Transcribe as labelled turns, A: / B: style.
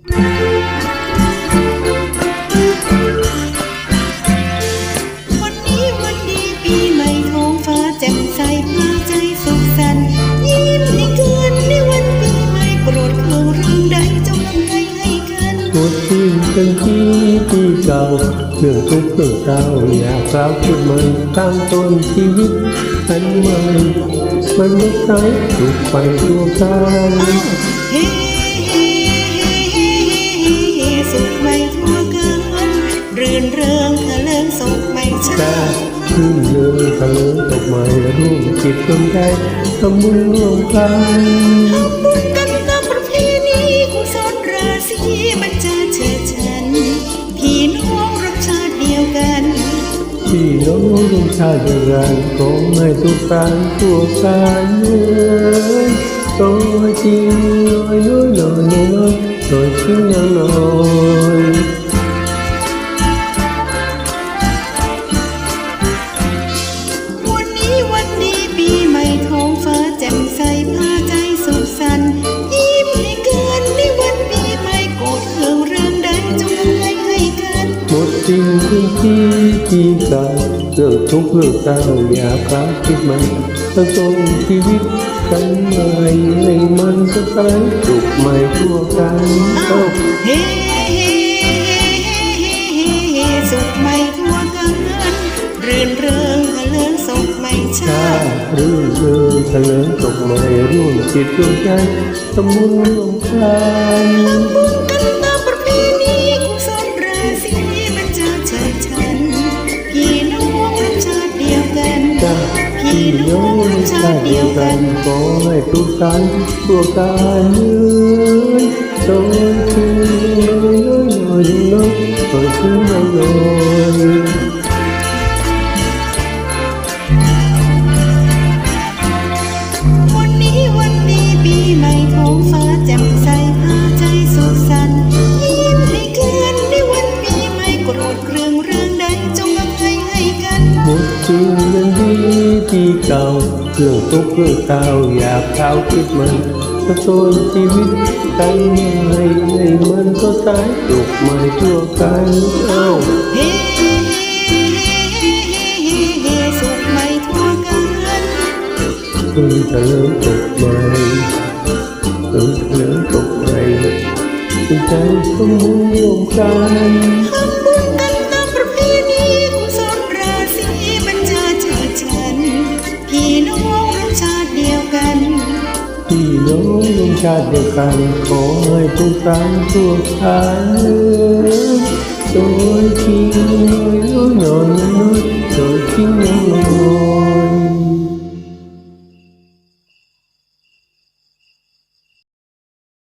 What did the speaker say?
A: วันนี้วันดีปีใหม่ท้องฟ้าแจ่มใสพาใจสุขสันต์ยิ้มให้กันในวันปีใหม่โปรดเครื่องเรื่องใดจงนำให้ให้กัน
B: หมดที่เป็นที่ที่เก่าเรื่องทุกข์เรื่องเศร้าอยากกล่าวขึ้นมันตั้งต้นชีวิตอันใหม่มันไม่ใช่ถูกไปตัวกัน
A: ขใหม่ชา
B: แต่ขึ้นเลยทะเลตกใหม่ร่วมจิตร่วมใจทำบุญร่วมกัน
A: ทำบุญกันตามประเพณีกุศลราศีบรรจาเชิดฉันพี่น้องรักชาติเดียวกัน
B: ที่น้องร่วมชาติเดียวกันขอให้ทุกการทั่วกันเลยตัวจริงน้อยน้อยน้อยน้อยน้อยจริงยังน้อย
A: หมด
B: สิ่งที่ที่ที่เก่าเรื่องทุกข์เรื่องเศร้าอยากกล่าวคิดมันตั้งต้นชีวิตกันใหม่ให้มันก็ใสสุขใหม่ทั่วกันโอ้
A: เฮ้เฮ้สุขใหม่ทั่วกันรื่นเริงทะเลิงสุขใหม่ชา
B: ชา
A: ติ
B: รื่นเริงทะเถลิงตกใหม่ร่วมจิตร่วมใจทำบุญร่วมกัน
A: พี่น้อง
B: ในชาติเดียวกันขอให้ทุกท่านทั่วกันเลยโดยที่น้อยน้อยน้อยน้อยน้อยที่น้อยน้อย
A: วันนี้วันดีปีใหม่ท้องฟ้าแจ่มใสพาใจสุขสันยิ้มให้กันในวันปีใหม่โกรธเครื่องเรื่องใดจงอภัยให้กัน
B: หมดสิ่งยังดี ที่เก่าเรื่องทุกข์เรื่องเศร้าอยากเท้าคิดมันก็ต้นชีวิตกันใหม่ น้องร่วม
A: ชาติเดียวกัน
B: ขอให้ทุกท่านทั่วกันโด